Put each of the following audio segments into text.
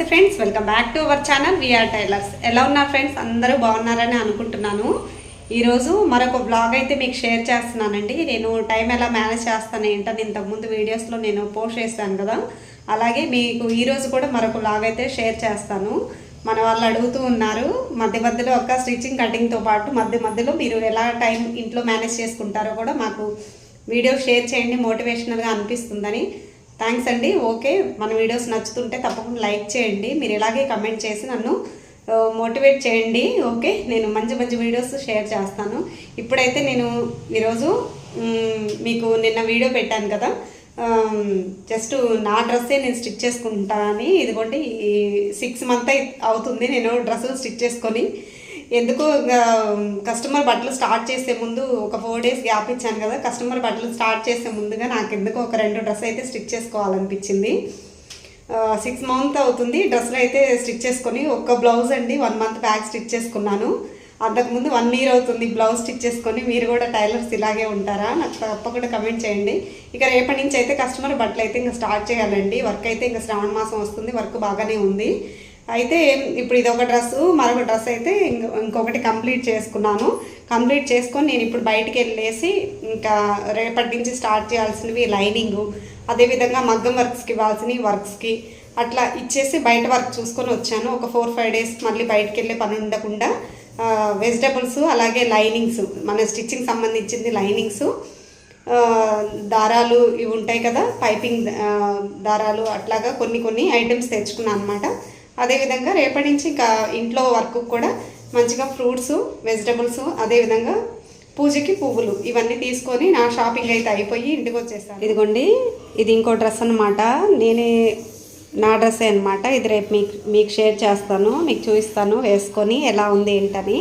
నమస్తే friends welcome back to our channel. We are tailors ఎలా ఉన్నారు ఫ్రెండ్స్? అందరూ బాగున్నారని అనుకుంటున్నాను. ఈరోజు మరొక బ్లాగ్ అయితే మీకు షేర్ చేస్తున్నానండి. నేను టైం ఎలా మేనేజ్ చేస్తాను ఏంటని ఇంతకుముందు వీడియోస్లో నేను పోస్ట్ చేశాను కదా. అలాగే మీకు ఈరోజు కూడా మరొక బ్లాగ్ అయితే షేర్ చేస్తాను. మన వాళ్ళు అడుగుతూ ఉన్నారు మధ్య మధ్యలో ఒక స్టిచ్చింగ్ కటింగ్తో పాటు మధ్య మధ్యలో మీరు ఎలా టైం ఇంట్లో మేనేజ్ చేసుకుంటారో కూడా మాకు వీడియో షేర్ చేయండి మోటివేషనల్గా అనిపిస్తుందని. థ్యాంక్స్ అండి. ఓకే మన వీడియోస్ నచ్చుతుంటే తప్పకుండా లైక్ చేయండి. మీరు ఇలాగే కమెంట్ చేసి నన్ను uh, మోటివేట్ చేయండి. ఓకే నేను మంచి మంచి వీడియోస్ షేర్ చేస్తాను. ఇప్పుడైతే నేను ఈరోజు మీకు నిన్న వీడియో పెట్టాను కదా. Um, జస్ట్ నా డ్రెస్సే నేను స్టిచ్ చేసుకుంటానని. ఇదిగోండి సిక్స్ మంత్ అవుతుంది. నేను డ్రెస్సులు స్టిచ్ చేసుకొని ఎందుకో కస్టమర్ బట్టలు స్టార్ట్ చేసే ముందు ఒక ఫోర్ డేస్ గ్యాప్ ఇచ్చాను కదా కస్టమర్ బట్టలు స్టార్ట్ చేసే ముందుగా నాకు ఎందుకో ఒక రెండు డ్రెస్ అయితే స్టిచ్ చేసుకోవాలనిపించింది. సిక్స్ మంత్ అవుతుంది డ్రెస్సులు అయితే స్టిచ్ చేసుకొని ఒక్క బ్లౌజ్ అండి వన్ మంత్ బ్యాక్ స్టిచ్ చేసుకున్నాను. అంతకుముందు వన్ ఇయర్ అవుతుంది బ్లౌజ్ స్టిచ్ చేసుకొని మీరు కూడా టైలర్స్ ఇలాగే ఉంటారా? నాకు తప్పకుండా కమెంట్ చేయండి. ఇక రేపటి నుంచి అయితే కస్టమర్ బట్టలు అయితే ఇంకా స్టార్ట్ చేయాలండి. వర్క్ అయితే ఇంకా శ్రావణ మాసం వస్తుంది వర్క్ బాగానే ఉంది. అయితే ఇప్పుడు ఇది ఒక డ్రెస్ మరొక డ్రెస్ అయితే ఇంకొకటి కంప్లీట్ చేసుకున్నాను. కంప్లీట్ చేసుకొని నేను ఇప్పుడు బయటికి వెళ్ళేసి ఇంకా రేపటి నుంచి స్టార్ట్ చేయాల్సినవి లైనింగ్ అదేవిధంగా మగ్గం వర్క్స్కి ఇవ్వాల్సినవి వర్క్స్కి అట్లా ఇచ్చేసి బయట వర్క్ చూసుకొని వచ్చాను. ఒక ఫోర్ ఫైవ్ డేస్ మళ్ళీ బయటికి వెళ్ళే పని ఉండకుండా వెజిటబుల్స్ అలాగే లైనింగ్స్ మన స్టిచ్చింగ్ సంబంధించింది లైనింగ్స్ దారాలు ఇవి ఉంటాయి కదా పైపింగ్ దారాలు అట్లాగా కొన్ని కొన్ని ఐటమ్స్ తెచ్చుకున్నాను అనమాట అదేవిధంగా రేపటి నుంచి ఇంకా ఇంట్లో వర్క్ కూడా మంచిగా ఫ్రూట్స్ వెజిటబుల్స్ అదేవిధంగా పూజకి పువ్వులు ఇవన్నీ తీసుకొని నా షాపింగ్ అయితే అయిపోయి ఇంటికి వచ్చేస్తాను ఇదిగోండి ఇది ఇంకో డ్రెస్ అనమాట నేనే నా డ్రెస్సే అనమాట ఇది రేపు మీకు మీకు షేర్ చేస్తాను మీకు చూపిస్తాను వేసుకొని ఎలా ఉంది ఏంటని.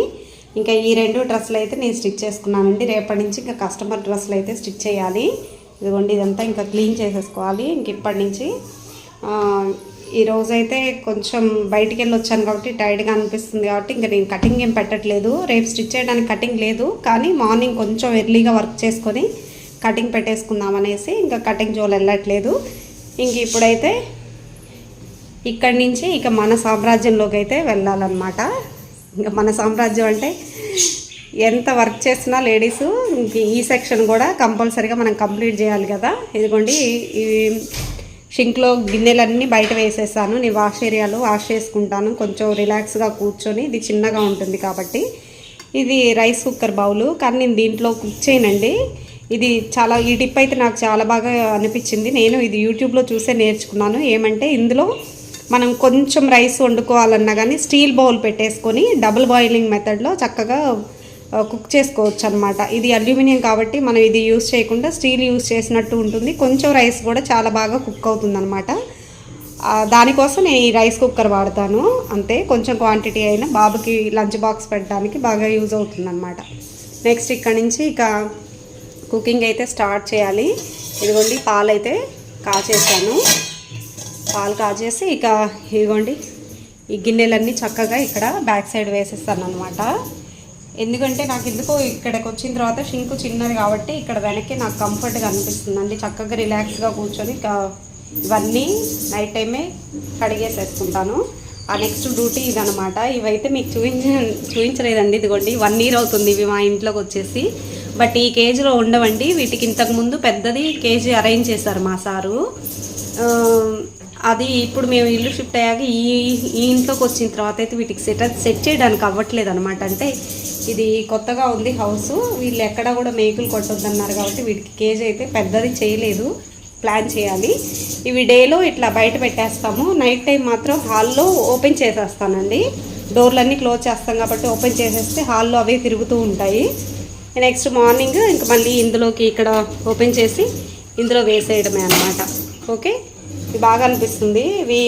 ఇంకా ఈ రెండు డ్రెస్సులు అయితే నేను స్టిచ్ చేసుకున్నానండి. రేపటి నుంచి ఇంకా కస్టమర్ డ్రెస్సులు అయితే స్టిచ్ చేయాలి. ఇదిగోండి ఇదంతా ఇంకా క్లీన్ చేసేసుకోవాలి. ఇంక ఇప్పటి నుంచి ఈరోజైతే కొంచెం బయటికి వెళ్ళి వచ్చాను కాబట్టి టైర్డ్గా అనిపిస్తుంది కాబట్టి ఇంకా నేను కటింగ్ ఏం పెట్టట్లేదు. రేపు స్టిచ్ చేయడానికి కటింగ్ లేదు. కానీ మార్నింగ్ కొంచెం ఎర్లీగా వర్క్ చేసుకొని కటింగ్ పెట్టేసుకుందాం అనేసి ఇంకా కటింగ్ జోలు వెళ్ళట్లేదు. ఇంక ఇప్పుడైతే ఇక్కడి నుంచి ఇక మన సామ్రాజ్యంలోకి అయితే వెళ్ళాలన్నమాట. ఇంకా మన సామ్రాజ్యం అంటే ఎంత వర్క్ చేసినా లేడీస్ ఇంక ఈ సెక్షన్ కూడా కంపల్సరీగా మనం కంప్లీట్ చేయాలి కదా. ఇదిగోండి ఈ షింక్లో గిన్నెలన్నీ బయట వేసేసాను. నేను వాష్ ఏరియాలో వాష్ చేసుకుంటాను. కొంచెం రిలాక్స్గా కూర్చొని ఇది చిన్నగా ఉంటుంది కాబట్టి. ఇది రైస్ కుక్కర్ బౌలు. కానీ నేను దీంట్లో కుక్ చేయనండి. ఇది చాలా ఈ టిప్ అయితే నాకు చాలా బాగా అనిపించింది. నేను ఇది యూట్యూబ్లో చూసే నేర్చుకున్నాను. ఏమంటే ఇందులో మనం కొంచెం రైస్ వండుకోవాలన్నా కానీ స్టీల్ బౌల్ పెట్టేసుకొని డబుల్ బాయిలింగ్ మెథడ్లో చక్కగా కుక్ చేసుకోవచ్చు అనమాట ఇది అల్యూమినియం కాబట్టి మనం ఇది యూస్ చేయకుండా స్టీల్ యూస్ చేసినట్టు ఉంటుంది. కొంచెం రైస్ కూడా చాలా బాగా కుక్ అవుతుంది అనమాట దానికోసం నేను ఈ రైస్ కుక్కర్ వాడతాను. అంతే కొంచెం క్వాంటిటీ అయినా బాబుకి లంచ్ బాక్స్ పెట్టడానికి బాగా యూజ్ అవుతుంది అనమాట నెక్స్ట్ ఇక్కడ నుంచి ఇక కుకింగ్ అయితే స్టార్ట్ చేయాలి. ఇదిగోండి పాలు అయితే కాచేసాను పాలు కాచేసి ఇక ఇదిగోండి ఈ గిన్నెలన్నీ చక్కగా ఇక్కడ బ్యాక్ సైడ్ వేసేస్తాను అనమాట ఎందుకంటే నాకు ఎందుకో ఇక్కడికి వచ్చిన తర్వాత షింకు చిన్నది కాబట్టి ఇక్కడ వెనక్కి నాకు కంఫర్ట్గా అనిపిస్తుంది అండి చక్కగా రిలాక్స్గా కూర్చొని ఇవన్నీ నైట్ టైమే కడిగేసేసుకుంటాను. ఆ నెక్స్ట్ డ్యూటీ ఇదనమాట ఇవైతే మీకు చూపించ చూపించలేదండి. ఇదిగోండి వన్ ఇయర్ అవుతుంది ఇవి మా ఇంట్లోకి వచ్చేసి. బట్ ఈ కేజీలో ఉండవండి. వీటికి ఇంతకుముందు పెద్దది కేజీ అరేంజ్ చేశారు మా సారు. అది ఇప్పుడు మేము ఇల్లు షిఫ్ట్ అయ్యాక ఈ ఈ ఇంట్లోకి వచ్చిన తర్వాత అయితే వీటికి సెట్ సెట్ చేయడానికి అవ్వట్లేదు అనమాట అంటే ఇది కొత్తగా ఉంది హౌస్. వీళ్ళు ఎక్కడ కూడా మేకులు కొట్టొద్దన్నారు కాబట్టి వీటికి కేజీ అయితే పెద్దది చేయలేదు. ప్లాన్ చేయాలి. ఇవి డేలో ఇట్లా బయట పెట్టేస్తాము. నైట్ టైం మాత్రం హాల్లో ఓపెన్ చేసేస్తానండి. డోర్లన్నీ క్లోజ్ చేస్తాం కాబట్టి ఓపెన్ చేసేస్తే హాల్లో అవే తిరుగుతూ ఉంటాయి. నెక్స్ట్ మార్నింగ్ ఇంక మళ్ళీ ఇందులోకి ఇక్కడ ఓపెన్ చేసి ఇందులో వేసేయడమే అనమాట ఓకే? బాగా అనిపిస్తుంది. ఇవి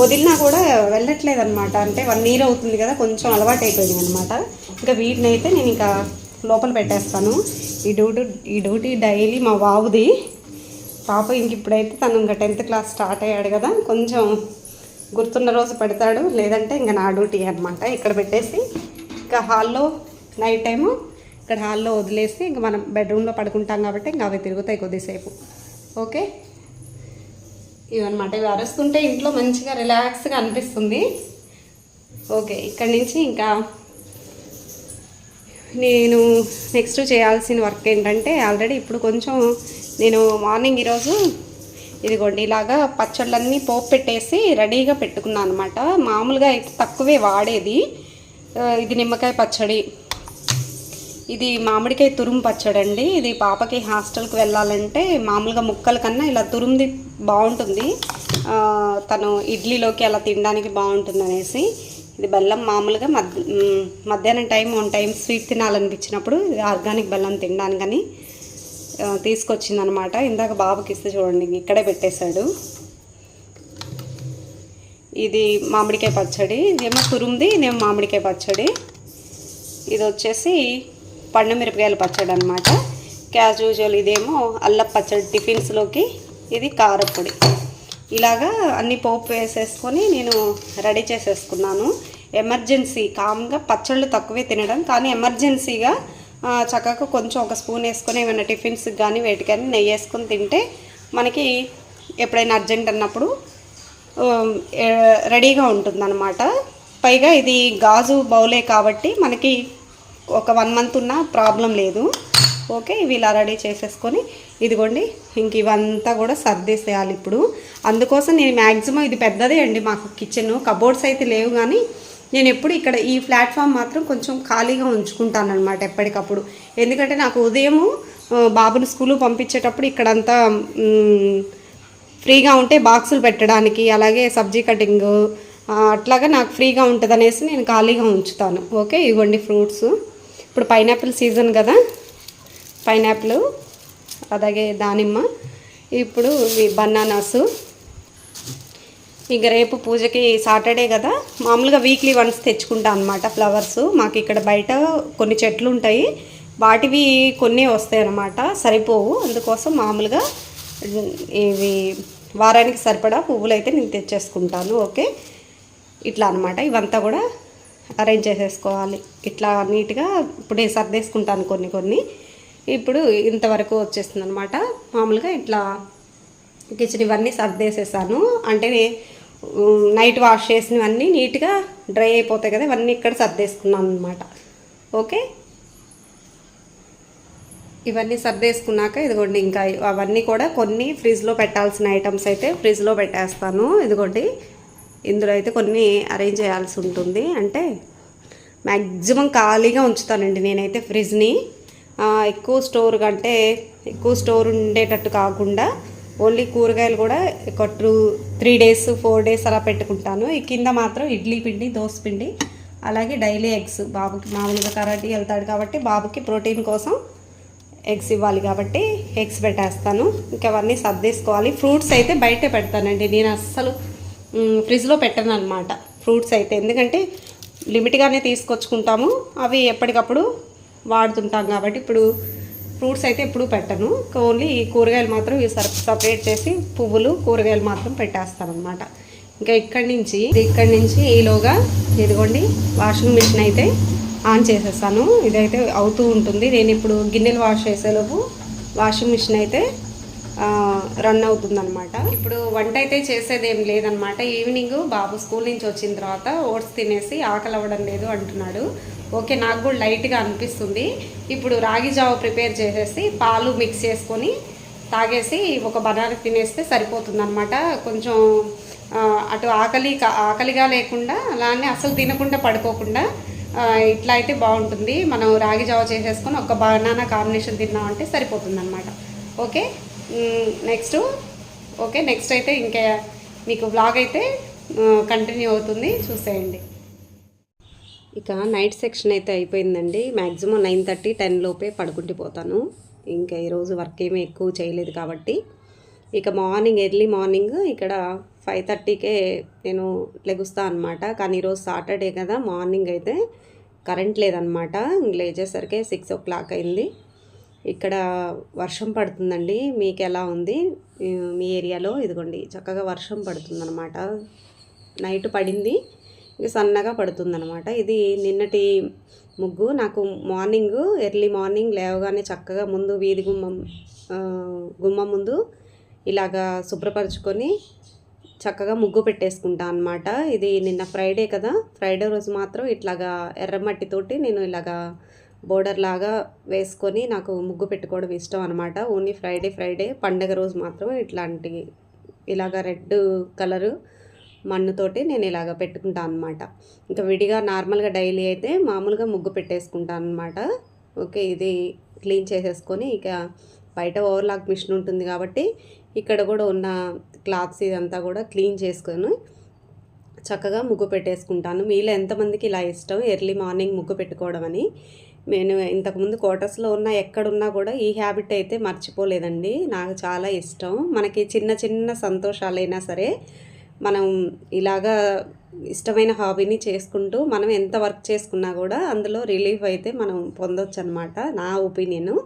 వదిలినా కూడా వెళ్ళట్లేదు అనమాట అంటే వన్ ఇయర్ అవుతుంది కదా కొంచెం అలవాటు అయిపోయింది అనమాట ఇంకా వీటిని అయితే నేను ఇంకా లోపల పెట్టేస్తాను. ఈ డ్యూటీ ఈ డ్యూటీ డైలీ మా బాబుది. పాప ఇంక ఇప్పుడైతే తను ఇంకా టెన్త్ క్లాస్ స్టార్ట్ అయ్యాడు కదా కొంచెం గుర్తున్న రోజు పెడతాడు. లేదంటే ఇంకా నా డ్యూటీ అనమాట ఇక్కడ పెట్టేసి ఇంకా హాల్లో నైట్ టైము ఇక్కడ హాల్లో వదిలేసి ఇంకా మనం బెడ్రూమ్లో పడుకుంటాం కాబట్టి ఇంకా అవి తిరుగుతాయి కొద్దిసేపు. ఓకే? ఇవన్నమాట. ఇవి అరుస్తుంటే ఇంట్లో మంచిగా రిలాక్స్గా అనిపిస్తుంది. ఓకే ఇక్కడి నుంచి ఇంకా నేను నెక్స్ట్ చేయాల్సిన వర్క్ ఏంటంటే ఆల్రెడీ ఇప్పుడు కొంచెం నేను మార్నింగ్ ఈరోజు ఇదిగోండి ఇలాగా పచ్చళ్ళన్నీ పోపు పెట్టేసి రెడీగా పెట్టుకున్నాను అనమాట మామూలుగా అయితే తక్కువే వాడేది. ఇది నిమ్మకాయ పచ్చడి. ఇది మామిడికాయ తురుము పచ్చడి అండి ఇది పాపకి హాస్టల్కి వెళ్ళాలంటే మామూలుగా ముక్కల కన్నా ఇలా తురుముది బాగుంటుంది. తను ఇడ్లీలోకి అలా తినడానికి బాగుంటుంది అనేసి ఇది బెల్లం మామూలుగా మధ్య మధ్యాహ్నం టైం వన్ టైం స్వీట్ తినాలనిపించినప్పుడు ఇది ఆర్గానిక్ బెల్లం తినడానికని ఆ, తీసుకొచ్చిందనమాట. ఇందాక బాబుకి ఇస్తే చూడండి ఇక్కడే పెట్టేశాడు. ఇది మామిడికాయ పచ్చడి. ఇదేమో తురుముది ఇదేమో మామిడికాయ పచ్చడి. ఇది వచ్చేసి పండు మిరపకాయల పచ్చడి అనమాట క్యాజ్ యూజువల్ ఇదేమో అల్లం పచ్చడి టిఫిన్స్లోకి ఇది కారపొడి. ఇలాగా అన్ని పోపు వేసేసుకొని నేను రెడీ చేసేసుకున్నాను. ఎమర్జెన్సీ కామ్గా పచ్చళ్ళు తక్కువే తినడం కానీ ఎమర్జెన్సీగా చక్కగా కొంచెం ఒక స్పూన్ వేసుకొని ఏమైనా టిఫిన్స్కి కానీ వేటికని నెయ్యి వేసుకొని తింటే మనకి ఎప్పుడైనా అర్జెంట్ అన్నప్పుడు రెడీగా ఉంటుందన్నమాట. పైగా ఇది గాజు బౌలే కాబట్టి మనకి ఒక వన్ మంత్ ఉన్నా ప్రాబ్లం లేదు. ఓకే ఇవి ఇలా రెడీ చేసేసుకొని ఇదిగోండి ఇంక ఇవంతా కూడా సర్దేసేయాలి ఇప్పుడు. అందుకోసం నేను మ్యాక్సిమం ఇది పెద్దదే అండి మాకు కిచెన్ కబోర్డ్స్ అయితే లేవు కానీ నేను ఎప్పుడు ఇక్కడ ఈ ప్లాట్ఫామ్ మాత్రం కొంచెం ఖాళీగా ఉంచుకుంటాను అనమాట ఎప్పటికప్పుడు. ఎందుకంటే నాకు ఉదయము బాబుని స్కూలు పంపించేటప్పుడు ఇక్కడంతా ఫ్రీగా ఉంటే బాక్సులు పెట్టడానికి అలాగే సబ్జీ కటింగ్ అట్లాగా నాకు ఫ్రీగా ఉంటుంది అనేసి నేను ఖాళీగా ఉంచుతాను. ఓకే ఇవ్వండి ఫ్రూట్స్ ఇప్పుడు పైనాపిల్ సీజన్ కదా. పైనాపిల్ అలాగే దానిమ్మ ఇప్పుడు బనానాసు. ఇక రేపు పూజకి సాటర్డే కదా. మామూలుగా వీక్లీ వన్స్ తెచ్చుకుంటాను అనమాట ఫ్లవర్స్. మాకు ఇక్కడ బయట కొన్ని చెట్లు ఉంటాయి. వాటివి కొన్ని వస్తాయి అన్నమాట. సరిపోవు. అందుకోసం మామూలుగా ఇవి వారానికి సరిపడా పువ్వులు అయితే నేను తెచ్చేసుకుంటాను. ఓకే? ఇట్లా అనమాట ఇవంతా కూడా అరేంజ్ చేసేసుకోవాలి. ఇట్లా నీట్గా ఇప్పుడు నేను సర్దేసుకుంటాను కొన్ని కొన్ని. ఇప్పుడు ఇంతవరకు వచ్చేస్తుంది అనమాట మామూలుగా ఇట్లా కిచెన్ ఇవన్నీ సర్దేసేసాను. అంటే నైట్ వాష్ చేసినవన్నీ నీట్గా డ్రై అయిపోతాయి కదా ఇవన్నీ ఇక్కడ సర్దేసుకున్నాను అనమాట ఓకే? ఇవన్నీ సర్దేసుకున్నాక ఇదిగోండి ఇంకా అవన్నీ కూడా కొన్ని ఫ్రిడ్జ్లో పెట్టాల్సిన ఐటమ్స్ అయితే ఫ్రిడ్జ్లో పెట్టేస్తాను. ఇదిగోండి ఇందులో అయితే కొన్ని అరేంజ్ చేయాల్సి ఉంటుంది. అంటే మ్యాక్సిమం ఖాళీగా ఉంచుతానండి నేనైతే ఫ్రిడ్జ్ని ఎక్కువ స్టోర్ కంటే ఎక్కువ స్టోర్ ఉండేటట్టు కాకుండా ఓన్లీ కూరగాయలు కూడా ఒక two three days four days అలా పెట్టుకుంటాను. ఈ కింద మాత్రం ఇడ్లీ పిండి దోశ పిండి అలాగే డైలీ ఎగ్స్ బాబుకి మామూలుగా కరాటీ వెళ్తాడు కాబట్టి బాబుకి ప్రోటీన్ కోసం ఎగ్స్ ఇవ్వాలి కాబట్టి ఎగ్స్ పెట్టేస్తాను. ఇంకా అవన్నీ సర్దేసుకోవాలి. ఫ్రూట్స్ అయితే బయటే పెడతానండి. నేను అస్సలు ఫ్రిడ్జ్లో పెట్టను అనమాట ఫ్రూట్స్ అయితే. ఎందుకంటే లిమిట్గానే తీసుకొచ్చుకుంటాము. అవి ఎప్పటికప్పుడు వాడుతుంటాం కాబట్టి ఇప్పుడు ఫ్రూట్స్ అయితే ఎప్పుడూ పెట్టను. ఓన్లీ ఈ కూరగాయలు మాత్రం ఇవి సపరేట్ చేసి పువ్వులు కూరగాయలు మాత్రం పెట్టేస్తాను అనమాట ఇంకా ఇక్కడి నుంచి ఇక్కడి నుంచి ఈలోగా ఇదిగోండి వాషింగ్ మిషన్ అయితే ఆన్ చేసేస్తాను ఇదైతే అవుతూ ఉంటుంది. నేను ఇప్పుడు గిన్నెలు వాష్ చేసేలోపు వాషింగ్ మిషన్ అయితే రన్ అవుతుందన్నమాట. ఇప్పుడు వంట అయితే చేసేది ఏం లేదనమాట ఈవినింగ్ బాబు స్కూల్ నుంచి వచ్చిన తర్వాత ఓట్స్ తినేసి ఆకలి అవ్వడం లేదు అంటున్నాడు. ఓకే నాకు కూడా లైట్గా అనిపిస్తుంది. ఇప్పుడు రాగి జావ ప్రిపేర్ చేసేసి పాలు మిక్స్ చేసుకొని తాగేసి ఒక బనానా తినేస్తే సరిపోతుంది అనమాట కొంచెం అటు ఆకలి కా- ఆకలిగా లేకుండా అలానే అసలు తినకుండా పడుకోకుండా ఇట్లా అయితే బాగుంటుంది. మనం రాగి జావ చేసేసుకొని ఒక బనానా కాంబినేషన్ తిన్నామంటే సరిపోతుంది అనమాట ఓకే? నెక్స్ట్ ఓకే నెక్స్ట్ అయితే ఇంకా మీకు బ్లాగ్ అయితే కంటిన్యూ అవుతుంది. చూసేయండి. ఇక నైట్ సెక్షన్ అయితే అయిపోయిందండి. మ్యాక్సిమం నైన్ థర్టీ టెన్ లోపే పడుకుంటూ పోతాను. ఇంకా ఈరోజు వర్క్ ఏమీ ఎక్కువ చేయలేదు కాబట్టి. ఇక మార్నింగ్ ఎర్లీ మార్నింగ్ ఇక్కడ ఫైవ్ థర్టీకే నేను లెగుస్తా అనమాట కానీ ఈరోజు సాటర్డే కదా మార్నింగ్ అయితే కరెంట్ లేదనమాట లేచేసరికి సిక్స్ ఓ క్లాక్ అయింది. ఇక్కడ వర్షం పడుతుందండి. మీకు ఎలా ఉంది మీ ఏరియాలో ఇదిగోండి చక్కగా వర్షం పడుతుందన్నమాట. నైట్ పడింది ఇక సన్నగా పడుతుందన్నమాట. ఇది నిన్నటి ముగ్గు నాకు మార్నింగ్ ఎర్లీ మార్నింగ్ లేవగానే చక్కగా ముందు వీధి గుమ్మం గుమ్మం ముందు ఇలాగా శుభ్రపరచుకొని చక్కగా ముగ్గు పెట్టేసుకుంటా అనమాట ఇది నిన్న ఫ్రైడే కదా ఫ్రైడే రోజు మాత్రం ఇట్లాగా ఎర్రమట్టితోటి నేను ఇలాగా బోర్డర్ లాగా వేసుకొని నాకు ముగ్గు పెట్టుకోవడం ఇష్టం అనమాట ఓన్లీ ఫ్రైడే ఫ్రైడే పండగ రోజు మాత్రం ఇట్లాంటి ఇలాగ రెడ్ కలరు మన్నుతోటి నేను ఇలాగ పెట్టుకుంటాను అనమాట ఇంకా విడిగా నార్మల్గా డైలీ అయితే మామూలుగా ముగ్గు పెట్టేసుకుంటాను అనమాట ఓకే ఇది క్లీన్ చేసేసుకొని ఇక బయట ఓవర్లాక్ మిషన్ ఉంటుంది కాబట్టి ఇక్కడ కూడా ఉన్న క్లాత్స్ ఇదంతా కూడా క్లీన్ చేసుకొని చక్కగా ముగ్గు పెట్టేసుకుంటాను. మీలో ఎంతమందికి ఇలా ఇష్టం? ఎర్లీ మార్నింగ్ ముగ్గు పెట్టుకోవడం అని. నేను ఇంతకుముందు క్వార్టర్స్లో ఉన్న ఎక్కడున్నా కూడా ఈ హ్యాబిట్ అయితే మర్చిపోలేదండి. నాకు చాలా ఇష్టం. మనకి చిన్న చిన్న సంతోషాలైనా సరే మనం ఇలాగా ఇష్టమైన హాబీని చేసుకుంటూ మనం ఎంత వర్క్ చేసుకున్నా కూడా అందులో రిలీఫ్ అయితే మనం పొందొచ్చు అనమాట నా ఒపీనియను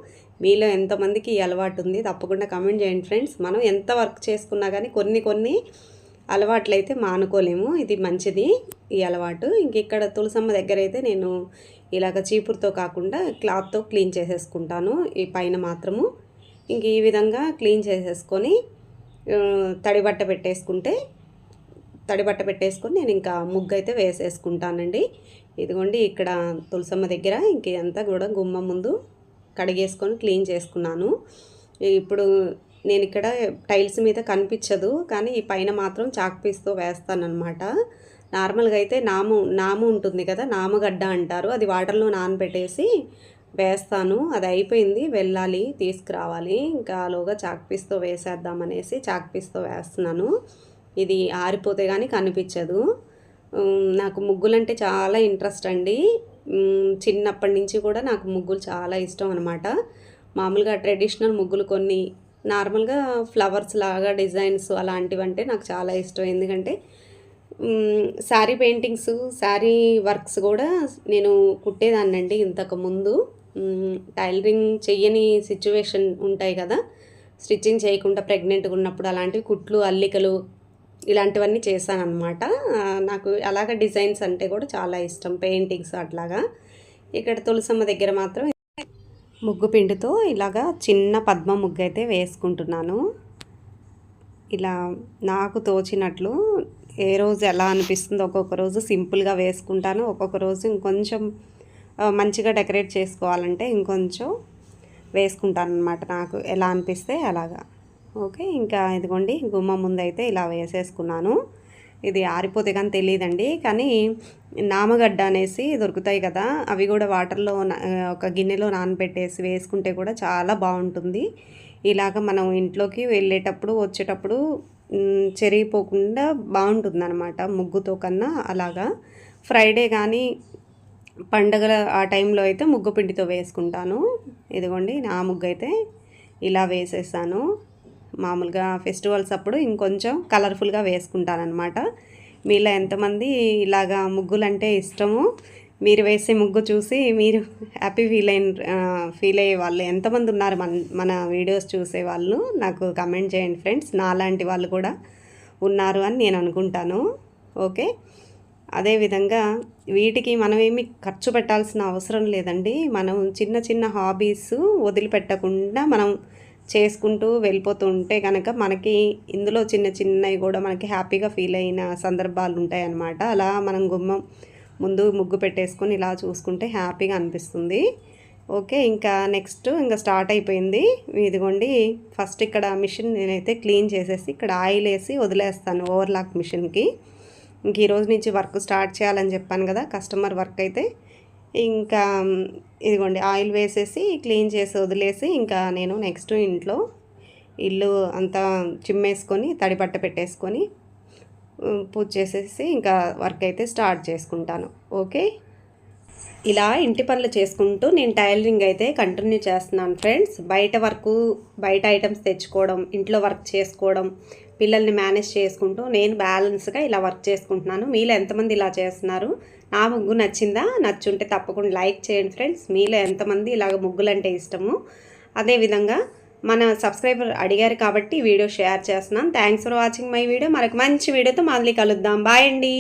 మీలో ఎంతమందికి ఈ అలవాటు ఉంది తప్పకుండా కమెంట్ చేయండి ఫ్రెండ్స్ మనం ఎంత వర్క్ చేసుకున్నా కానీ కొన్ని కొన్ని అలవాట్లు అయితే మానుకోలేము. ఇది మంచిది ఈ అలవాటు. ఇంక ఇక్కడ తులసమ్మ దగ్గర అయితే నేను ఇలాగ చీపురుతో కాకుండా క్లాత్తో క్లీన్ చేసేసుకుంటాను ఈ పైన మాత్రము. ఇంక ఈ విధంగా క్లీన్ చేసేసుకొని తడి బట్ట పెట్టేసుకుంటే తడి బట్ట పెట్టేసుకొని నేను ఇంకా ముగ్గు అయితే వేసేసుకుంటానండి. ఇదిగోండి ఇక్కడ తులసమ్మ దగ్గర ఇంక అంతా కూడా గుమ్మ ముందు కడిగేసుకొని క్లీన్ చేసుకున్నాను. ఇప్పుడు నేను ఇక్కడ టైల్స్ మీద కనిపించదు కానీ ఈ పైన మాత్రం చాక్ పీస్తో వేస్తానమాట నార్మల్గా అయితే నాము నాము ఉంటుంది కదా నామగడ్డ అంటారు. అది వాటర్లో నానబెట్టేసి వేస్తాను. అది అయిపోయింది వెళ్ళాలి తీసుకురావాలి. ఇంకా లోగా చాక్ పీస్తో వేసేద్దామనేసి చాక్ పీస్తో వేస్తున్నాను. ఇది ఆరిపోతే కానీ కనిపించదు. నాకు ముగ్గులంటే చాలా ఇంట్రెస్ట్ అండి. చిన్నప్పటి నుంచి కూడా నాకు ముగ్గులు చాలా ఇష్టం అనమాట మామూలుగా ట్రెడిషనల్ ముగ్గులు కొన్ని నార్మల్గా ఫ్లవర్స్ లాగా డిజైన్స్ అలాంటివి అంటే నాకు చాలా ఇష్టం. ఎందుకంటే శారీ పెయింటింగ్స్ శారీ వర్క్స్ కూడా నేను కుట్టేదాన్నండి ఇంతకుముందు టైలరింగ్ చెయ్యని సిచ్యువేషన్ ఉంటాయి కదా. స్టిచ్చింగ్ చేయకుండా ప్రెగ్నెంట్గా ఉన్నప్పుడు అలాంటివి కుట్లు అల్లికలు ఇలాంటివన్నీ చేశానమాట నాకు అలాగ డిజైన్స్ అంటే కూడా చాలా ఇష్టం పెయింటింగ్స్ అట్లాగా. ఇక్కడ తులసమ్మ దగ్గర మాత్రం ముగ్గు పిండితో ఇలాగా చిన్న పద్మ ముగ్గు అయితే వేసుకుంటున్నాను. ఇలా నాకు తోచినట్లు ఏ రోజు ఎలా అనిపిస్తుందో ఒక్కొక్క రోజు సింపుల్గా వేసుకుంటాను. ఒక్కొక్క రోజు ఇంకొంచెం మంచిగా డెకరేట్ చేసుకోవాలంటే ఇంకొంచెం వేసుకుంటాను అనమాట నాకు. ఎలా అనిపిస్తే అలాగా. ఓకే ఇంకా ఇదిగోండి గుమ్మ ముందు అయితే ఇలా వేసేసుకున్నాను. ఇది ఆరిపోతే కానీ తెలియదండి కానీ నామగడ్డ అనేసి దొరుకుతాయి కదా అవి కూడా వాటర్లో ఒక గిన్నెలో నానబెట్టేసి వేసుకుంటే కూడా చాలా బాగుంటుంది. ఇలాగ మనం ఇంట్లోకి వెళ్ళేటప్పుడు వచ్చేటప్పుడు చెరిగిపోకుండా బాగుంటుంది అనమాట ముగ్గుతో కన్నా అలాగా. ఫ్రైడే కానీ పండగల ఆ టైంలో అయితే ముగ్గు పిండితో వేసుకుంటాను. ఇదిగోండి నా ముగ్గు అయితే ఇలా వేసేసాను. మామూలుగా ఫెస్టివల్స్ అప్పుడు ఇంకొంచెం కలర్ఫుల్గా వేసుకుంటానమాట మీలో ఎంతమంది ఇలాగా ముగ్గులంటే ఇష్టము మీరు వేసే ముగ్గు చూసి మీరు హ్యాపీ ఫీల్ అయిన ఫీల్ అయ్యే వాళ్ళు ఎంతమంది ఉన్నారు మన మన వీడియోస్ చూసే వాళ్ళు నాకు కమెంట్ చేయండి ఫ్రెండ్స్ నాలాంటి వాళ్ళు కూడా ఉన్నారు అని నేను అనుకుంటాను. ఓకే అదేవిధంగా వీటికి మనం ఏమి ఖర్చు పెట్టాల్సిన అవసరం లేదండి. మనం చిన్న చిన్న హాబీస్ వదిలిపెట్టకుండా మనం చేసుకుంటూ వెళ్ళిపోతూ ఉంటే కనుక మనకి ఇందులో చిన్న చిన్నవి కూడా మనకి హ్యాపీగా ఫీల్ అయిన సందర్భాలు ఉంటాయి అన్నమాట అలా మనం గుమ్మం ముందు ముగ్గు పెట్టేసుకొని ఇలా చూసుకుంటే హ్యాపీగా అనిపిస్తుంది. ఓకే ఇంకా నెక్స్ట్ ఇంకా స్టార్ట్ అయిపోయింది. ఇదిగోండి ఫస్ట్ ఇక్కడ మిషన్ నేనైతే క్లీన్ చేసేసి ఇక్కడ ఆయిల్ వేసి వదిలేస్తాను ఓవర్లాక్ మిషన్కి. ఇంక ఈరోజు నుంచి వర్క్ స్టార్ట్ చేయాలని చెప్పాను కదా కస్టమర్ వర్క్ అయితే. ఇంకా ఇదిగోండి ఆయిల్ వేసేసి క్లీన్ చేసి వదిలేసి ఇంకా నేను నెక్స్ట్ ఇంట్లో ఇల్లు అంతా చిమ్మేసుకొని తడిపట్ట పెట్టేసుకొని పూజ చేసేసి ఇంకా వర్క్ అయితే స్టార్ట్ చేసుకుంటాను. ఓకే? ఇలా ఇంటి పనులు చేసుకుంటూ నేను టైలరింగ్ అయితే కంటిన్యూ చేస్తున్నాను ఫ్రెండ్స్. బయట వర్క్ బయట ఐటమ్స్ తెచ్చుకోవడం ఇంట్లో వర్క్ చేసుకోవడం పిల్లల్ని మేనేజ్ చేసుకుంటూ నేను బ్యాలెన్స్గా ఇలా వర్క్ చేసుకుంటున్నాను. మీలో ఎంతమంది ఇలా చేస్తున్నారు? నా ముగ్గు నచ్చిందా? నచ్చుంటే తప్పకుండా లైక్ చేయండి ఫ్రెండ్స్. మీలో ఎంతమంది ఇలాగ ముగ్గులంటే ఇష్టము? అదేవిధంగా మన సబ్స్క్రైబర్ అడిగారు కాబట్టి వీడియో షేర్ చేస్తున్నాను. Thanks for watching my video మనకు మంచి వీడియోతో మళ్ళీ కలుద్దాం. బాయ్ అండి.